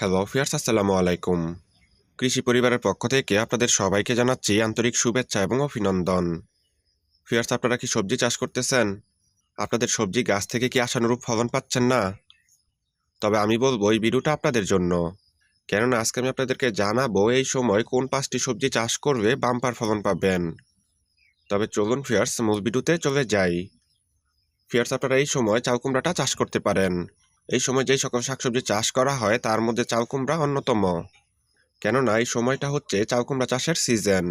Hello fierce আসসালামু আলাইকুম। কৃষি পরিবারের পক্ষ থেকে আপনাদের সবাইকে জানাচ্ছি আন্তরিক শুভেচ্ছা এবং অভিনন্দন। ফিয়ার্স আপনারা কি সবজি চাষ করতেছেন? আপনাদের সবজি গাছ থেকে কি আশানুরূপ ফলন পাচ্ছেন না? তবে আমি বলব, এই ভিডিওটা আপনাদের জন্য। কেননা, আজকে আমি আপনাদেরকে জানাব, এই সময় কোন পাঁচটি সবজি চাষ করলে বাম্পার ফলন পাবেন। তবে চলুন ফিয়ার্স মূল ভিডিওতে চলে যাই। ফিয়ার্স আপনারা এই সময় চাল কুমড়াটা চাষ করতে পারেন। এই সময় যেই সকল শাকসবজি চাষ করা হয়, তার মধ্যে চাল কুমড়া অন্যতম। কেননা এই সময়টা হচ্ছে চাল কুমড়া চাষের সিজন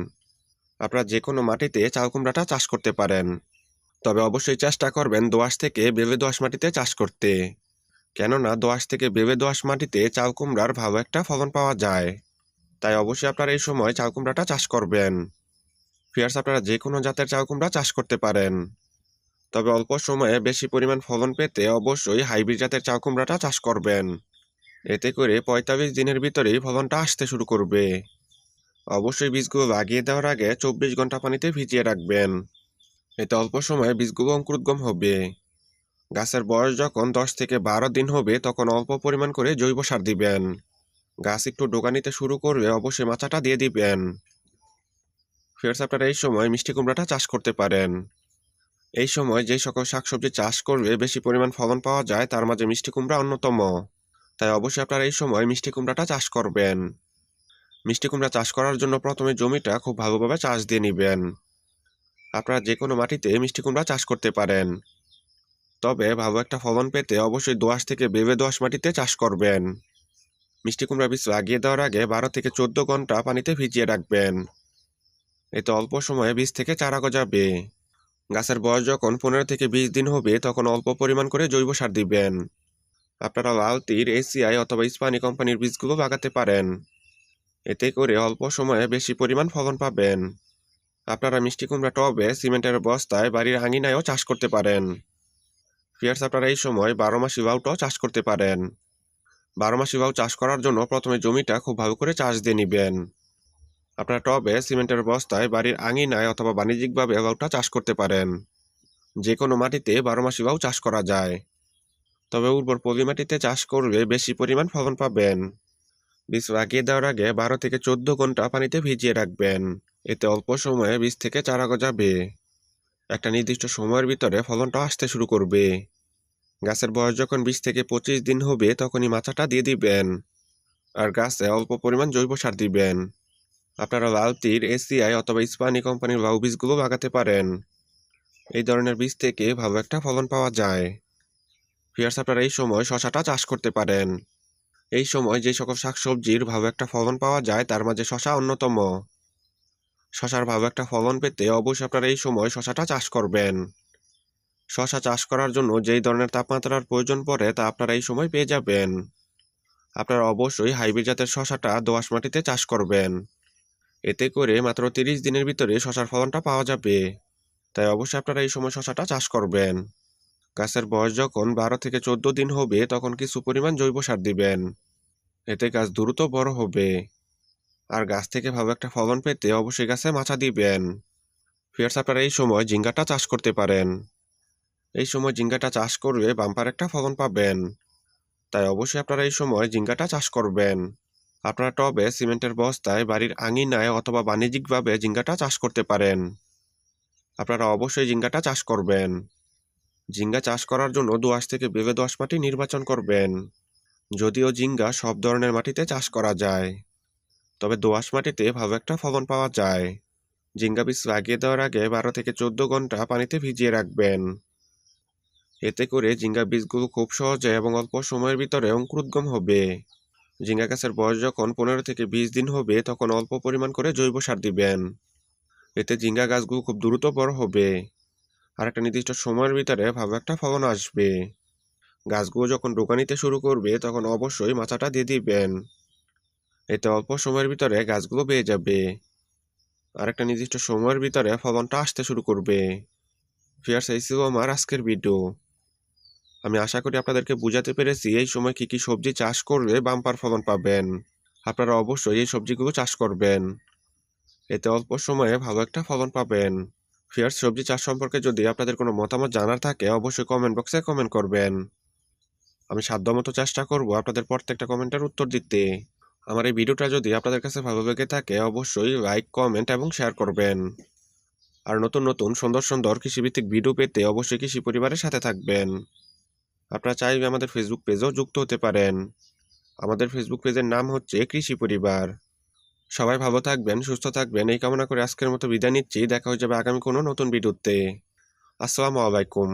আপনারা যে কোনো মাটিতে চাল কুমড়াটা চাষ করতে পারেন। তবে অবশ্যই চেষ্টা করবেন দোআঁশ থেকে বেলে দোয়াশ মাটিতে চাষ করতে। কেননা দোআঁশ থেকে বেলে দোয়াশ মাটিতে চাল কুমড়ার ভালো একটা ফলন পাওয়া যায়। তাই অবশ্যই আপনারা এই সময় চাল কুমড়াটা চাষ করবেন। ফিয়ার্স, আপনারা যে কোনো জাতের চাল কুমড়া চাষ করতে পারেন। তবে অল্প সময়ে বেশি পরিমাণ ফলন পেতে অবশ্যই হাইব্রিড জাতের চাল কুমড়াটা চাষ করবেন। এতে করে পঁয়তাল্লিশ দিনের ভিতরেই ফলনটা আসতে শুরু করবে। অবশ্যই বীজগুলো লাগিয়ে দেওয়ার আগে চব্বিশ ঘণ্টা পানিতে ভিজিয়ে রাখবেন। এতে অল্প সময়ে বীজগুলো অঙ্কুরোদ্গম হবে। গাছের বয়স যখন দশ থেকে বারো দিন হবে, তখন অল্প পরিমাণ করে জৈব সার দিবেন। গাছ একটু ডোকা নিতে শুরু করলে অবশ্যই মাচাটা দিয়ে দিবেন। ফেরস আপনারা এই সময় মিষ্টি কুমড়াটা চাষ করতে পারেন। এই সময় যে সকল শাকসবজি চাষ করলে বেশি পরিমাণ ফলন পাওয়া যায়, তার মাঝে মিষ্টি কুমড়া অন্যতম। তাই অবশ্যই আপনারা এই সময় মিষ্টি কুমড়াটা চাষ করবেন। মিষ্টি কুমড়া চাষ করার জন্য প্রথমে জমিটা খুব ভালোভাবে চাষ দিয়ে নেবেন। আপনারা যে কোনো মাটিতে মিষ্টি কুমড়া চাষ করতে পারেন। তবে ভালো একটা ফলন পেতে অবশ্যই দোআঁশ থেকে বেবে দোআঁশ মাটিতে চাষ করবেন। মিষ্টি কুমড়া বীজ লাগিয়ে দেওয়ার আগে বারো থেকে চোদ্দ ঘণ্টা পানিতে ভিজিয়ে রাখবেন। এতে অল্প সময়ে বীজ থেকে চারা গজাবে। গাছের বয়স যখন পনেরো থেকে বিশ দিন হবে, তখন অল্প পরিমাণ করে জৈব সার দিবেন। আপনারা লাল তীর এসিআই অথবা ইস্পানি কোম্পানির বীজগুলো লাগাতে পারেন। এতে করে অল্প সময়ে বেশি পরিমাণ ফলন পাবেন। আপনারা মিষ্টি কুমড়া টবে, সিমেন্টের বস্তায়, বাড়ির আঙিনায়ও চাষ করতে পারেন। ফিয়ার্স, আপনারা এই সময় বারো মাসি বাউটাও চাষ করতে পারেন। বারো মাসি বাউ চাষ করার জন্য প্রথমে জমিটা খুব ভালো করে চাষ দিয়ে নেবেন। আপনার টবে সিমেন্টের বস্তায় বাড়ির আঙিনায় অথবা বাণিজ্যিকভাবে বাউটা চাষ করতে পারেন। যে কোনো মাটিতে বারো মাসি বাউ চাষ করা যায়। তবে উর্বর পলি মাটিতে চাষ করলে বেশি পরিমাণ ফলন পাবেন। বীজ লাগিয়ে দেওয়ার আগে বারো থেকে চোদ্দ ঘণ্টা পানিতে ভিজিয়ে রাখবেন। এতে অল্প সময়ে বীজ থেকে চারা গজাবে। একটা নির্দিষ্ট সময়ের ভিতরে ফলনটা আসতে শুরু করবে। গাছের বয়স যখন বিশ থেকে পঁচিশ দিন হবে, তখনই মাচাটা দিয়ে দিবেন। আর গাছে অল্প পরিমাণ জৈব সার দিবেন। আপনারা লাল তীর এসিআই অথবা ইস্পানি কোম্পানির লাউ বীজগুলো লাগাতে পারেন। এই ধরনের বীজ থেকে ভালো একটা ফলন পাওয়া যায়। ফিয়ার্স আপনারা এই সময় শশাটা চাষ করতে পারেন। এই সময় যে সকল শাকসবজির ভালো একটা ফলন পাওয়া যায়, তার মাঝে শশা অন্যতম। শশার ভালো একটা ফলন পেতে অবশ্যই আপনারা এই সময় শশাটা চাষ করবেন। শশা চাষ করার জন্য যেই ধরনের তাপমাত্রার প্রয়োজন পড়ে, তা আপনারা এই সময় পেয়ে যাবেন। আপনারা অবশ্যই হাইব্রিড জাতের শশাটা দোআঁশ মাটিতে চাষ করবেন। এতে করে মাত্র তিরিশ দিনের ভিতরে শশার ফলনটা পাওয়া যাবে। তাই অবশ্যই আপনারা এই সময় শশাটা চাষ করবেন। গাছের বয়স যখন বারো থেকে চোদ্দ দিন হবে, তখন কিছু পরিমাণ জৈব সার দিবেন। এতে গাছ দ্রুত বড় হবে। আর গাছ থেকে ভালো একটা ফলন পেতে অবশ্যই গাছে মাছা দিবেন। ফিয়ার্স আপনারা এই সময় জিঙ্গাটা চাষ করতে পারেন। এই সময় জিঙ্গাটা চাষ করলে বাম্পার একটা ফলন পাবেন। তাই অবশ্যই আপনারা এই সময় জিঙ্গাটা চাষ করবেন। আপনারা টবে সিমেন্টের বস্তায় বাড়ির আঙিনায় অথবা বাণিজ্যিকভাবে ঝিঙ্গাটা চাষ করতে পারেন। আপনারা অবশ্যই ঝিঙ্গাটা চাষ করবেন। ঝিঙ্গা চাষ করার জন্য দোআঁশ থেকে বেবে দোআঁশ মাটি নির্বাচন করবেন। যদিও ঝিঙ্গা সব ধরনের মাটিতে চাষ করা যায়। তবে দোআঁশ মাটিতে ভালো একটা ফলন পাওয়া যায়। ঝিঙ্গা বীজ লাগিয়ে দেওয়ার আগে বারো থেকে চোদ্দ ঘণ্টা পানিতে ভিজিয়ে রাখবেন। এতে করে ঝিঙ্গা বীজগুলো খুব সহজে এবং অল্প সময়ের ভিতরে অঙ্কুরোদ্গম হবে। ঝিঙ্গা গাছের বয়স যখন পনেরো থেকে বিশ দিন হবে, তখন অল্প পরিমাণ করে জৈব সার দিবেন। এতে ঝিঙ্গা গাছগুলো খুব দ্রুত বড় হবে। আর একটা নির্দিষ্ট সময়ের ভিতরে ভালো একটা ফলন আসবে। গাছগুলো যখন ডোকা নিতে শুরু করবে, তখন অবশ্যই মাথাটা দিয়ে দিবেন। এতে অল্প সময়ের ভিতরে গাছগুলো বেয়ে যাবে। আর একটা নির্দিষ্ট সময়ের ভিতরে ফলনটা আসতে শুরু করবে। ফিয়ার্স এই ছিল আমার আজকের ভিডিও। আমি আশা করি আপনাদেরকে বুঝাতে পেরেছি এই সময় কি কি সবজি চাষ করলে বাম্পার ফলন পাবেন। আপনারা অবশ্যই এই সবজিগুলো চাষ করবেন। এতে অল্প সময়ে ভালো একটা ফলন পাবেন। ফিয়ার্স, সবজি চাষ সম্পর্কে যদি আপনাদের কোনো মতামত জানার থাকে, অবশ্যই কমেন্ট বক্সে কমেন্ট করবেন। আমি সাধ্যমতো চেষ্টা করব আপনাদের প্রত্যেকটা কমেন্টের উত্তর দিতে। আমার এই ভিডিওটা যদি আপনাদের কাছে ভালো লেগে থাকে, অবশ্যই লাইক কমেন্ট এবং শেয়ার করবেন। আর নতুন নতুন সুন্দর সুন্দর কৃষিভিত্তিক ভিডিও পেতে অবশ্যই কৃষি পরিবারের সাথে থাকবেন। আপনারা চাইবে আমাদের ফেসবুক পেজেও যুক্ত হতে পারেন। আমাদের ফেসবুক পেজের নাম হচ্ছে কৃষি পরিবার। সবাই ভালো থাকবেন, সুস্থ থাকবেন। এই কামনা করে আজকের মতো বিদায় নিচ্ছি। দেখা হয়ে যাবে আগামী কোনো নতুন ভিডিওতে। আসসালামু আলাইকুম।